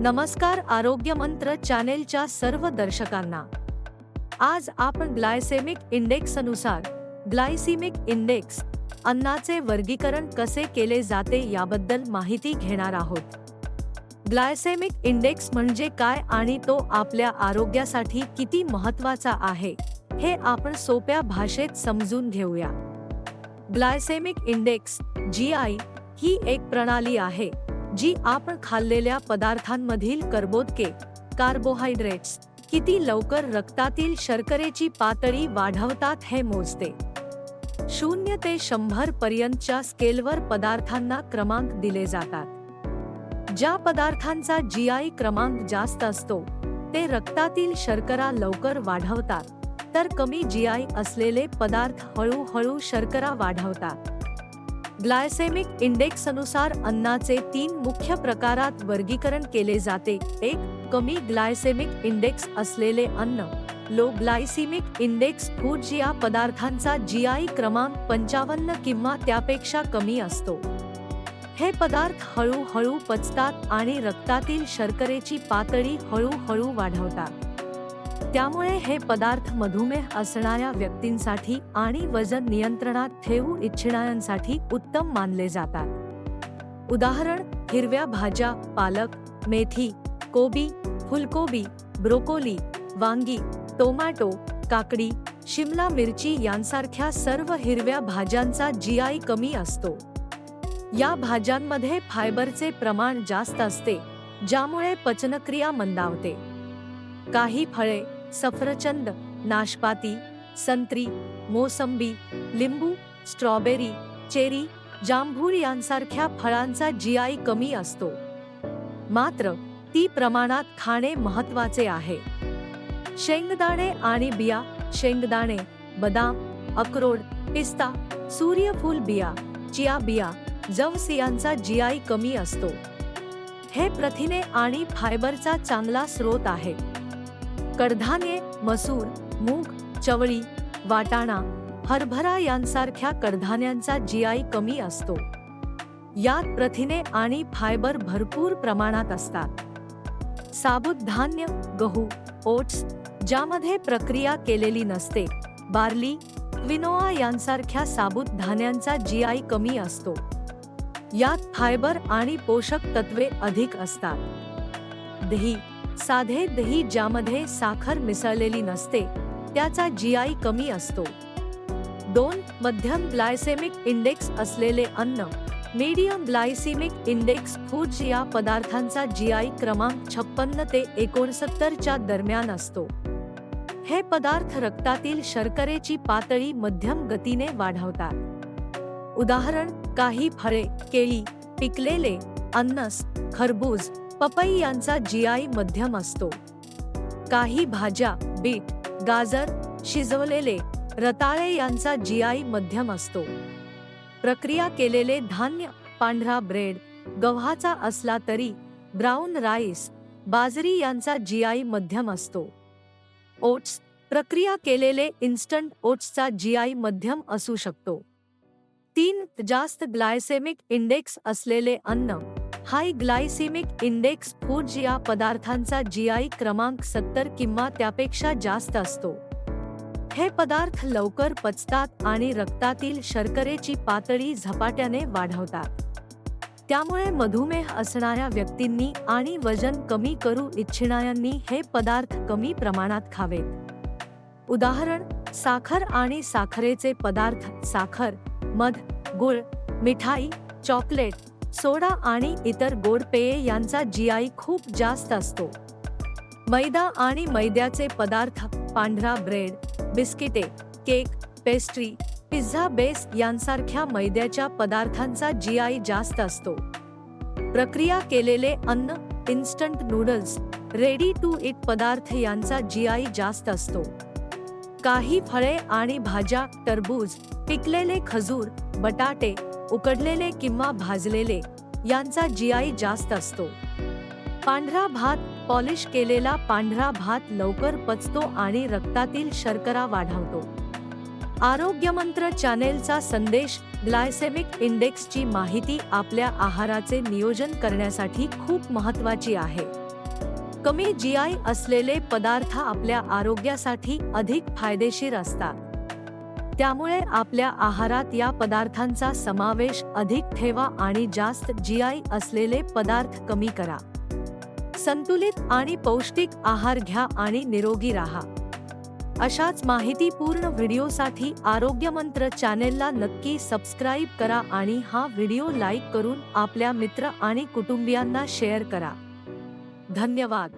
नमस्कार आरोग्य मंत्र चॅनेलच्या सर्व दर्शकांना. आज आपण ग्लायसेमिक इंडेक्सनुसार ग्लायसिमिक इंडेक्स अन्नाचे वर्गीकरण कसे केले जाते याबद्दल माहिती घेणार आहोत. ग्लायसेमिक इंडेक्स म्हणजे काय आणि तो आपल्या आरोग्यासाठी किती महत्त्वाचा आहे हे आपण सोप्या भाषेत समजून घेऊया. ग्लायसेमिक इंडेक्स जी आय ही एक प्रणाली आहे. जी आपण खाल्लेल्या पदार्थांमधील कर्बोदके कार्बोहायड्रेट्स किती लवकर रक्तातील शर्करेची पातळी वाढवतात हे मोजते. शून्य ते शंभर पर्यंतच्या स्केलवर पदार्थांना क्रमांक दिले जातात. ज्या पदार्थांचा जी आय क्रमांक जास्त असतो ते रक्तातील शर्करा लवकर वाढवतात तर कमी जी आय असलेले पदार्थ हळूहळू शर्करा वाढवतात. ग्लायसेमिक इंडेक्सनुसार अन्नाचे तीन मुख्य प्रकारात वर्गीकरण केले जाते. एक कमी ग्लायसेमिक इंडेक्स असलेले अन्न. लो ग्लायसिमिक इंडेक्स फूड या पदार्थांचा जीआय क्रमांक पंचावन्न किंवा त्यापेक्षा कमी असतो. हे पदार्थ हळूहळू पचतात आणि रक्तातील शर्करेची पातळी हळूहळू वाढवतात. त्यामुळे हे पदार्थ मधुमेह असणाऱ्या व्यक्तींसाठी आणि वजन नियंत्रणात ठेवू इच्छिणाऱ्यांसाठी उत्तम मानले जातात. उदाहरण हिरव्या भाज्या पालक मेथी कोबी फुलकोबी ब्रोकोली वांगी टोमॅटो काकडी शिमला मिरची यांसारख्या सर्व हिरव्या भाज्यांचा जीआय कमी असतो. या भाज्यांमध्ये फायबरचे प्रमाण जास्त असते ज्यामुळे पचनक्रिया मंदावते. काही फळे सफरचंद नाशपाती संत्री मोसंबी लिंबू स्ट्रॉबेरी चेरी जांभूळ यांसारख्या फळांचा जीआय कमी असतो. मात्र ती प्रमाणात खाणे महत्त्वाचे आहे. शेंगदाणे आणि बिया शेंगदाणे बदाम अक्रोड पिस्ता सूर्यफूल बिया चिया बिया जवस यांचा जीआय कमी असतो. हे प्रथिने आणि फायबरचा चांगला स्रोत आहे. कडधान्ये मसूर मूग चवळी वाटाणा हरभरा यांसारख्या कडधान्यांचा जीआय कमी असतो. यात प्रथिने आणि फायबर भरपूर प्रमाणात असतात. साबुत धान्य गहू ओट्स ज्यामध्ये प्रक्रिया केलेली नसते बार्ली क्विनोआ यांसारख्या साबुत धान्यांचा जीआय कमी असतो. यात फायबर आणि पोषक तत्वे अधिक असतात. दही साधे दही ज्यामध्ये साखर मिसळलेली नसते त्याचा जीआय कमी असतो. दोन मध्यम ग्लायसेमिक इंडेक्स असलेले अन्न मीडियम ग्लायसेमिक इंडेक्स फूड्स या पदार्थांचा जीआय क्रमांक छप्पन्न ते एकोणसत्तरच्या दरम्यान असतो. हे पदार्थ रक्तातील शर्करेची पातळी मध्यम गतीने वाढवतात. उदाहरण काही फळे केळी पिकलेले अन्नस खरबूज पपई यांचा जीआय मध्यम असतो. काही भाज्या बीट गाजर शिजवलेले रताळे यांचा जीआय मध्यम असतो. प्रक्रिया केलेले धान्य पांढरा ब्रेड गव्हाचा असला तरी ब्राऊन राईस बाजरी यांचा जीआय मध्यम असतो. ओट्स प्रक्रिया केलेले इन्स्टंट ओट्सचा जीआय मध्यम असू शकतो. तीन जास्त ग्लायसेमिक इंडेक्स असलेले अन्न हाय ग्लायसेमिक इंडेक्स फूड या पदार्थांचा जीआय क्रमांक सत्तर किंवा त्यापेक्षा जास्त असतो. हे पदार्थ लवकर पचतात आणि रक्तातील शर्करेची पातळी झपाट्याने वाढवतात. त्यामुळे मधुमेह असणाऱ्या व्यक्तींनी आणि वजन कमी करू इच्छिणाऱ्यांनी हे पदार्थ कमी प्रमाणात खावेत. उदाहरण साखर आणि साखरेचे पदार्थ साखर मध गुळ मिठाई चॉकलेट सोडा आणि इतर गोड पेये यांचा जीआय खूप जास्त असतो. मैदा आणि मैद्याचे पदार्थ पांढरा ब्रेड बिस्किटे केक पेस्ट्री पिझ्झा बेस यांसारख्या मैद्याच्या पदार्थांचा जीआय जास्त असतो. प्रक्रिया केलेले अन्न instant noodles ready to eat पदार्थ यांचा जीआय जास्त असतो. काही फळे आणि भाज्या टरबूज पिकलेले खजूर बटाटे उकडलेले किंवा भाजलेले यांचा जीआय जास्त असतो. पांढरा भात पॉलिश केलेला पांढरा भात लवकर पचतो आणि रक्तातील शर्करा वाढवतो. आरोग्यमंत्र चॅनेलचा संदेश ग्लायसेमिक इंडेक्सची माहिती आपल्या आहाराचे नियोजन करण्यासाठी खूप महत्वाची आहे. कमी जीआय असलेले पदार्थ आपल्या आरोग्यासाठी अधिक फायदेशीर असतात. त्यामुळे आपल्या आहारात या पदार्थांचा समावेश अधिक ठेवा आणि जास्त जीआय असलेले पदार्थ कमी करा. संतुलित आणि पौष्टिक आहार घ्या आणि निरोगी राहा. अशाच माहितीपूर्ण व्हिडिओसाठी आरोग्यमंत्र चॅनेलला नक्की सबस्क्राईब करा आणि हा व्हिडिओ लाईक करून आपल्या मित्र आणि कुटुंबियांना शेअर करा. धन्यवाद.